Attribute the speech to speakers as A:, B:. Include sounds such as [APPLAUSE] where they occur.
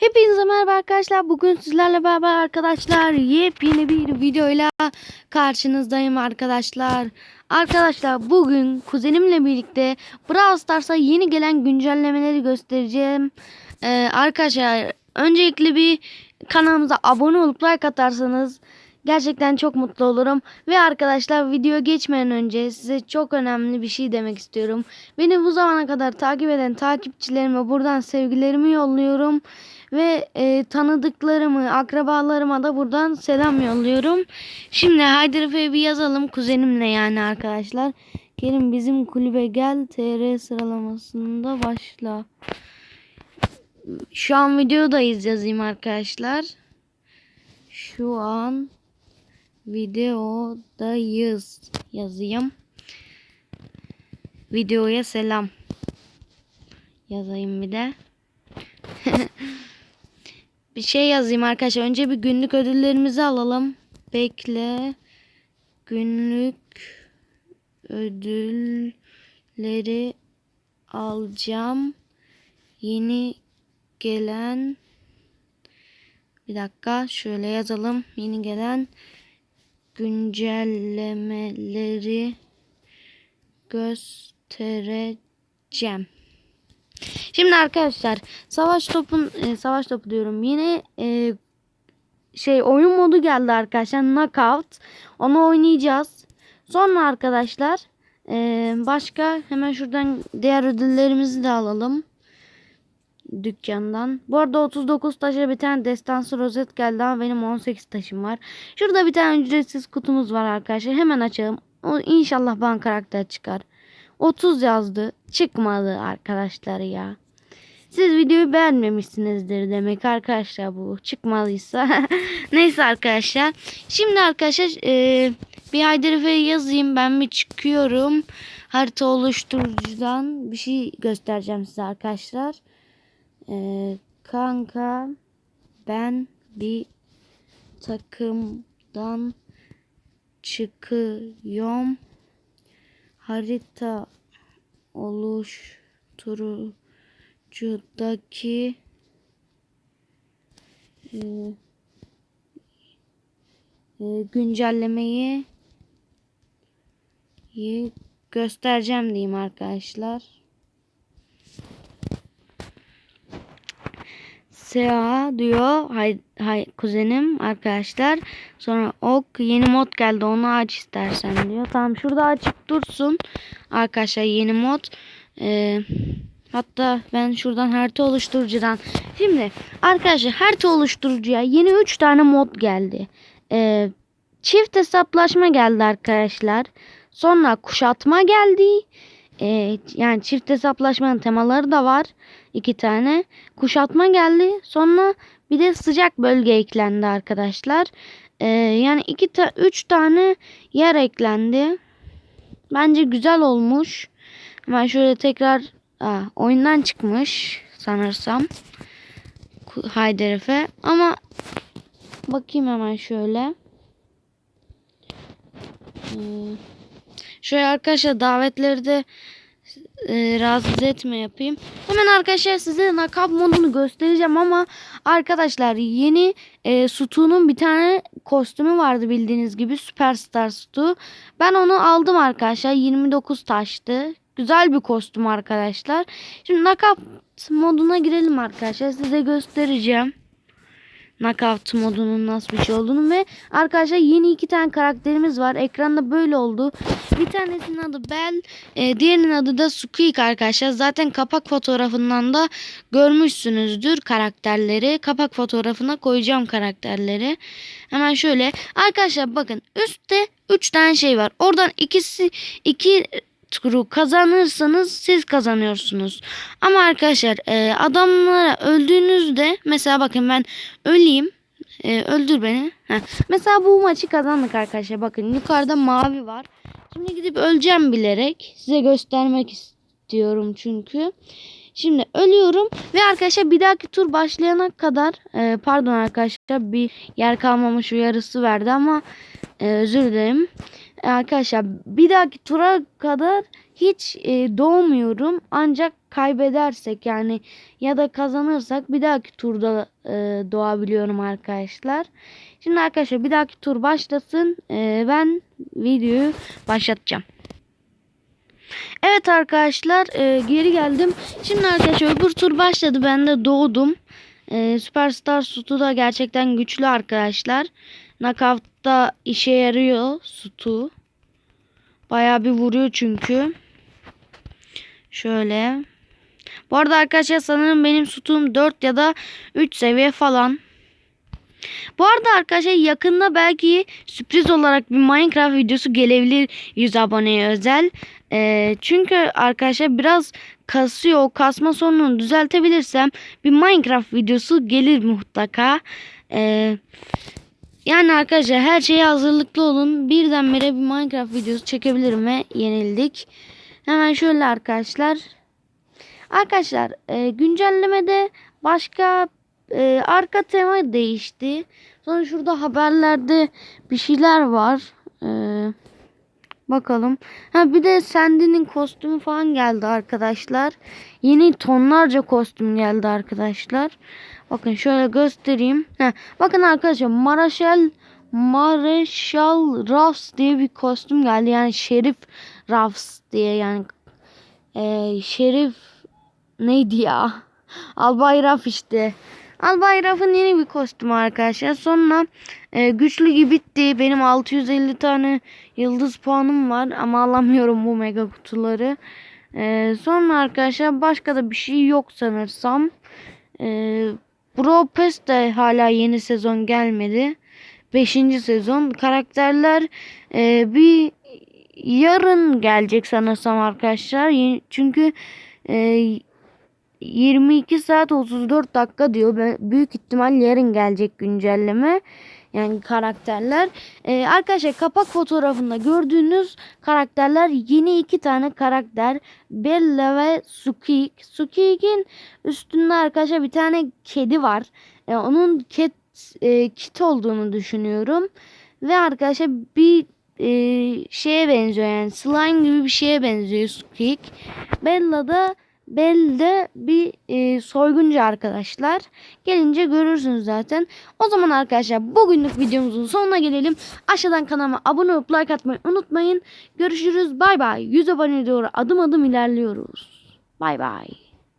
A: Hepinize merhaba arkadaşlar. Bugün sizlerle beraber arkadaşlar yepyeni bir videoyla karşınızdayım arkadaşlar. Arkadaşlar bugün kuzenimle birlikte Brawl Stars'a yeni gelen güncellemeleri göstereceğim. Ee, arkadaşlar öncelikle bir kanalımıza abone olup like atarsanız gerçekten çok mutlu olurum. Ve arkadaşlar video geçmeden önce size çok önemli bir şey demek istiyorum. Beni bu zamana kadar takip eden takipçilerime buradan sevgilerimi yolluyorum. Ve e, tanıdıklarımı, akrabalarıma da buradan selam yolluyorum. Şimdi Haydar bir yazalım kuzenimle yani arkadaşlar. Gelin bizim kulübe gel TR sıralamasında başla. Şu an videodayız yazayım arkadaşlar. Şu an videodayız yazayım. Videoya selam. Yazayım bir de. [LAUGHS] bir şey yazayım arkadaşlar. Önce bir günlük ödüllerimizi alalım. Bekle. Günlük ödülleri alacağım. Yeni gelen bir dakika şöyle yazalım. Yeni gelen güncellemeleri göstereceğim. Şimdi arkadaşlar savaş topun e, savaş topu diyorum. Yine e, şey oyun modu geldi arkadaşlar. Knockout. Onu oynayacağız. Sonra arkadaşlar e, başka hemen şuradan diğer ödüllerimizi de alalım. Dükkandan. Bu arada 39 taşa bir tane destansı rozet geldi ama benim 18 taşım var. Şurada bir tane ücretsiz kutumuz var arkadaşlar. Hemen açalım. O inşallah bana karakter çıkar. 30 yazdı. Çıkmadı arkadaşlar ya. Siz videoyu beğenmemişsinizdir demek arkadaşlar bu çıkmalıysa. [LAUGHS] Neyse arkadaşlar. Şimdi arkadaşlar e, bir Haydar Efe'ye yazayım. Ben bir çıkıyorum. Harita oluşturucudan bir şey göstereceğim size arkadaşlar. E, kanka ben bir takımdan çıkıyorum. Harita oluşturucudaki e, e, güncellemeyi yi göstereceğim diyeyim arkadaşlar. SA diyor hay, hay kuzenim arkadaşlar. Sonra ok yeni mod geldi onu aç istersen diyor. Tamam şurada açık dursun arkadaşlar yeni mod. Ee, hatta ben şuradan harita oluşturucudan. Şimdi arkadaşlar harita oluşturucuya yeni 3 tane mod geldi. Ee, çift hesaplaşma geldi arkadaşlar. Sonra kuşatma geldi. Ee, yani çift hesaplaşmanın temaları da var. iki tane. Kuşatma geldi. Sonra bir de sıcak bölge eklendi arkadaşlar. Ee, yani iki ta üç tane yer eklendi. Bence güzel olmuş. Hemen şöyle tekrar aa, oyundan çıkmış sanırsam. Haydar Efe. Ama bakayım hemen şöyle. Hmm. Şöyle arkadaşlar davetleri de e, rahatsız etme yapayım. Hemen arkadaşlar size nakab modunu göstereceğim ama arkadaşlar yeni e, Stu'nun bir tane kostümü vardı bildiğiniz gibi Superstar Stu. Ben onu aldım arkadaşlar 29 taştı. Güzel bir kostüm arkadaşlar. Şimdi nakab moduna girelim arkadaşlar size göstereceğim. Knockout modunun nasıl bir şey olduğunu ve arkadaşlar yeni iki tane karakterimiz var. Ekranda böyle oldu. Bir tanesinin adı Bell, e, diğerinin adı da Squeak arkadaşlar. Zaten kapak fotoğrafından da görmüşsünüzdür karakterleri. Kapak fotoğrafına koyacağım karakterleri. Hemen şöyle. Arkadaşlar bakın üstte 3 tane şey var. Oradan ikisi iki turu kazanırsanız siz kazanıyorsunuz. Ama arkadaşlar e, adamlara öldüğünüzde mesela bakın ben öleyim. E, öldür beni. Heh. Mesela bu maçı kazandık arkadaşlar. Bakın yukarıda mavi var. Şimdi gidip öleceğim bilerek. Size göstermek istiyorum çünkü. Şimdi ölüyorum ve arkadaşlar bir dahaki tur başlayana kadar e, pardon arkadaşlar bir yer kalmamış uyarısı verdi ama e, özür dilerim. Arkadaşlar bir dahaki tura kadar hiç e, doğmuyorum. Ancak kaybedersek yani ya da kazanırsak bir dahaki turda e, doğabiliyorum arkadaşlar. Şimdi arkadaşlar bir dahaki tur başlasın. E, ben videoyu başlatacağım. Evet arkadaşlar e, geri geldim. Şimdi arkadaşlar öbür tur başladı. Ben de doğdum. E, Superstar Sutu da gerçekten güçlü arkadaşlar. Knockout'ta işe yarıyor Sutu. Bayağı bir vuruyor çünkü. Şöyle. Bu arada arkadaşlar sanırım benim Sutu'm 4 ya da 3 seviye falan. Bu arada arkadaşlar yakında belki sürpriz olarak bir Minecraft videosu gelebilir 100 aboneye özel. Ee, çünkü arkadaşlar biraz kasıyor. O kasma sorununu düzeltebilirsem bir Minecraft videosu gelir mutlaka. Ee, yani arkadaşlar her şeye hazırlıklı olun. Birdenbire bir Minecraft videosu çekebilirim ve yenildik. Hemen şöyle arkadaşlar. Arkadaşlar e, güncellemede başka e, arka tema değişti. Sonra şurada haberlerde bir şeyler var. Bakalım. Ha bir de Sandy'nin kostümü falan geldi arkadaşlar. Yeni tonlarca kostüm geldi arkadaşlar. Bakın şöyle göstereyim. Heh, bakın arkadaşlar Maraşal Mareşal Ruffs diye bir kostüm geldi. Yani Şerif Ruffs diye yani e, Şerif neydi ya? [LAUGHS] Albay Ruff işte. Albay Ruff'ın yeni bir kostümü arkadaşlar. Sonra e, güçlü gibi bitti. Benim 650 tane yıldız puanım var ama alamıyorum bu mega kutuları. E, sonra arkadaşlar başka da bir şey yok sanırsam. E, Bro Pass de hala yeni sezon gelmedi. 5. sezon. Karakterler e, bir yarın gelecek sanırsam arkadaşlar. Çünkü e, 22 saat 34 dakika diyor. Ben- Büyük ihtimal yarın gelecek güncelleme. Yani karakterler. Ee, arkadaşlar kapak fotoğrafında gördüğünüz karakterler yeni iki tane karakter. Bella ve Sukik. Sukik'in üstünde arkadaşlar bir tane kedi var. Ee, onun ket, e, kit olduğunu düşünüyorum. Ve arkadaşlar bir e, şeye benziyor yani slime gibi bir şeye benziyor Sukik. Bella da Belle bir e, soyguncu arkadaşlar. Gelince görürsünüz zaten. O zaman arkadaşlar bugünlük videomuzun sonuna gelelim. Aşağıdan kanalıma abone olup like atmayı unutmayın. Görüşürüz. Bay bay. 100 abone doğru adım adım ilerliyoruz. Bay bay.